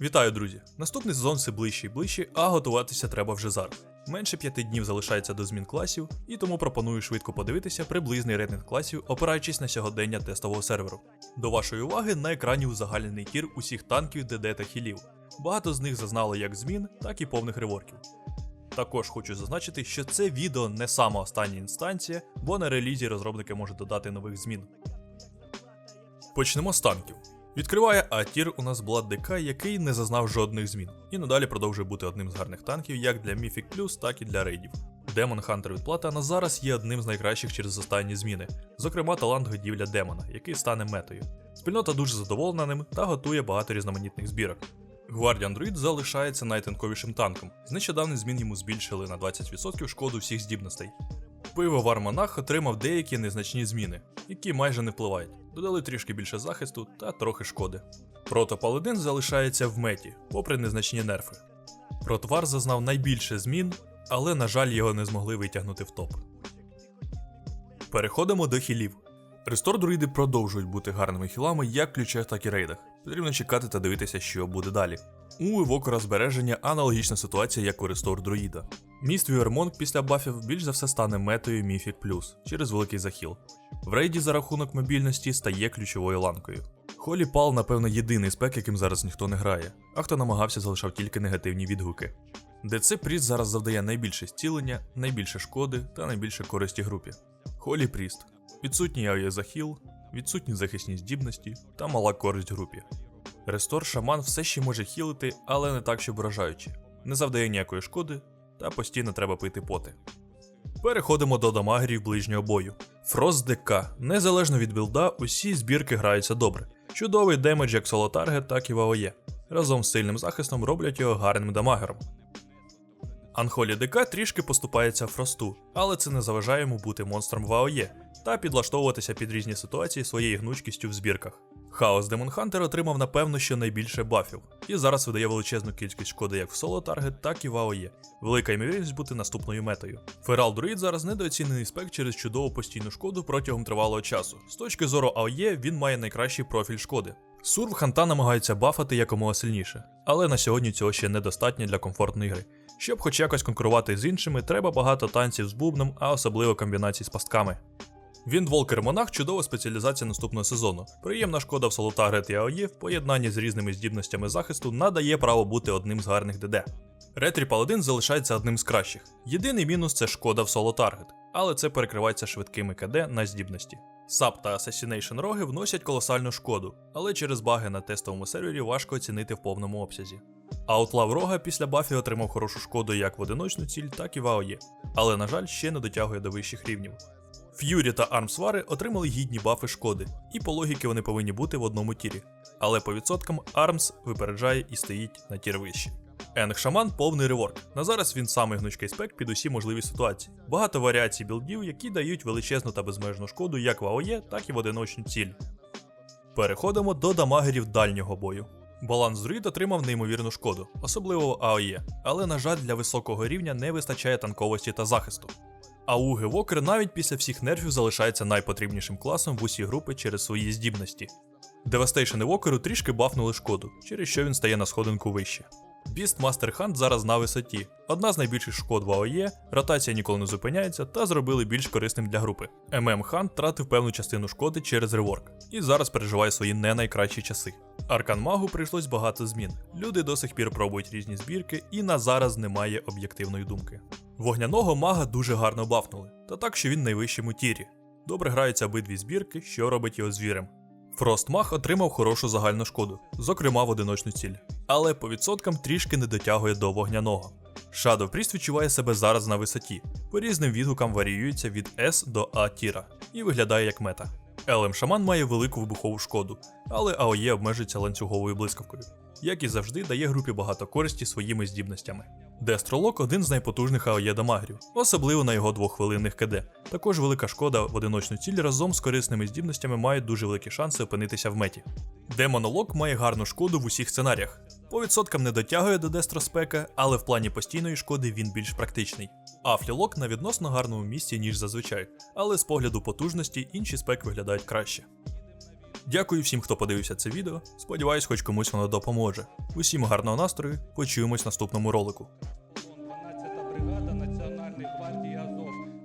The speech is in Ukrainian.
Вітаю, друзі! Наступний сезон все ближче і ближче, а готуватися треба вже зараз. Менше п'яти днів залишається до змін класів, і тому пропоную швидко подивитися приблизний рейтинг класів, опираючись на сьогодення тестового серверу. До вашої уваги на екрані узагальнений тір усіх танків, ДД та хілів. Багато з них зазнали як змін, так і повних реворків. Також хочу зазначити, що це відео не сама остання інстанція, бо на релізі розробники можуть додати нових змін. Почнемо з танків. Відкриває А-тір у нас Blood ДК, який не зазнав жодних змін, і надалі продовжує бути одним з гарних танків як для Mythic Plus, так і для рейдів. Демон Хантер від Плата на зараз є одним з найкращих через останні зміни, зокрема талант годівля демона, який стане метою. Спільнота дуже задоволена ним та готує багато різноманітних збірок. Гвардіан Друїд залишається найтанковішим танком. З нещодавних змін йому збільшили на 20% шкоду всіх здібностей. Пивовар Монах отримав деякі незначні зміни, які майже не впливають. Додали трішки більше захисту та трохи шкоди. Протопаладин залишається в меті, попри незначні нерфи. Протвар зазнав найбільше змін, але, на жаль, його не змогли витягнути в топ. Переходимо до хілів. Рестор друїди продовжують бути гарними хілами як в ключах, так і рейдах. Потрібно чекати та дивитися, що буде далі. У евокора збереження аналогічна ситуація, як у рестор друїда. Міст Вівермонг після бафів більш за все стане метою Mythic Plus через великий захіл. В рейді за рахунок мобільності стає ключовою ланкою. Холі Пал, напевно, єдиний спек, яким зараз ніхто не грає, а хто намагався, залишав тільки негативні відгуки. ДЦ Пріст зараз завдає найбільше зцілення, найбільше шкоди та найбільше користі групі. Холі Пріст. Відсутній авіа захіл, відсутні захисні здібності та мала користь групі. Рестор Шаман все ще може хілити, але не так, щоб вражаючи. Не завдає ніякої шкоди, та постійно треба пити поти. Переходимо до дамагерів ближнього бою. Фрост ДК. Незалежно від білда, усі збірки граються добре. Чудовий демедж як соло таргет, так і в АОЄ. Разом з сильним захистом роблять його гарним дамагером. Анхолі ДК трішки поступається Фросту, але це не заважає йому бути монстром в АОЄ та підлаштовуватися під різні ситуації своєю гнучкістю в збірках. Хаос Демон Хантер отримав напевно що найбільше бафів, і зараз видає величезну кількість шкоди як в соло таргет, так і в АОЄ. Велика ймовірність бути наступною метою. Ферал Друїд зараз недооцінений спек через чудову постійну шкоду протягом тривалого часу. З точки зору АОЄ він має найкращий профіль шкоди. Сурв Ханта намагається бафати якомога сильніше, але на сьогодні цього ще недостатньо для комфортної гри. Щоб хоч якось конкурувати з іншими, треба багато танців з бубном, а особливо комбінацій з пастками. Віндволкер Монах чудова спеціалізація наступного сезону. Приємна шкода в Солотаргет і АОЄ в поєднанні з різними здібностями захисту надає право бути одним з гарних ДД. Ретрі Паладин залишається одним з кращих. Єдиний мінус це шкода в Солотаргет, але це перекривається швидкими КД на здібності. Сап та Assassination роги вносять колосальну шкоду, але через баги на тестовому сервері важко оцінити в повному обсязі. Аутлав рога після бафів отримав хорошу шкоду як в одиночну ціль, так і в АОЄ, але, на жаль, ще не дотягує до вищих рівнів. Ф'юрі та Армсвари отримали гідні бафи шкоди, і по логіки вони повинні бути в одному тірі. Але по відсоткам Армс випереджає і стоїть на тір вище. Енг Шаман повний реворк. На зараз він самий гнучкий спек під усі можливі ситуації. Багато варіацій білдів, які дають величезну та безмежну шкоду як в АОЄ, так і в одиночну ціль. Переходимо до дамагерів дальнього бою. Баланс друїд отримав неймовірну шкоду, особливо в АОЄ, але, на жаль, для високого рівня не вистачає танковості та захисту. А Уги Вокер навіть після всіх нерфів залишається найпотрібнішим класом в усі групи через свої здібності. Девастейшн і Вокеру трішки бафнули шкоду, через що він стає на сходинку вище. Біст Мастер Хант зараз на висоті. Одна з найбільших шкод в АОЄ, ротація ніколи не зупиняється та зробили більш корисним для групи. ММ Хант тратив певну частину шкоди через реворк і зараз переживає свої не найкращі часи. Аркан Магу прийшлось багато змін. Люди до сих пір пробують різні збірки, і на зараз немає об'єктивної думки. Вогняного мага дуже гарно бафнули, та так, що він найвищому тірі. Добре граються обидві збірки, що робить його звірем. Фростмах отримав хорошу загальну шкоду, зокрема в одиночну ціль, але по відсоткам трішки не дотягує до вогняного. Shadow Priest відчуває себе зараз на висоті, по різним відгукам варіюється від S до А тіра і виглядає як мета. Елем Шаман має велику вибухову шкоду, але АОЄ обмежується ланцюговою блискавкою. Як і завжди, дає групі багато користі своїми здібностями. Дестролок один з найпотужних АОЄ дамагерів, особливо на його двоххвилинних КД. Також велика шкода в одиночну ціль разом з корисними здібностями мають дуже великі шанси опинитися в меті. Демонолог має гарну шкоду в усіх сценаріях. По відсоткам не дотягує до Дестроспека, але в плані постійної шкоди він більш практичний. Афлілок на відносно гарному місці, ніж зазвичай, але з погляду потужності інші спеки виглядають краще. Дякую всім, хто подивився це відео. Сподіваюсь, хоч комусь воно допоможе. Усім гарного настрою, почуємось в наступному ролику.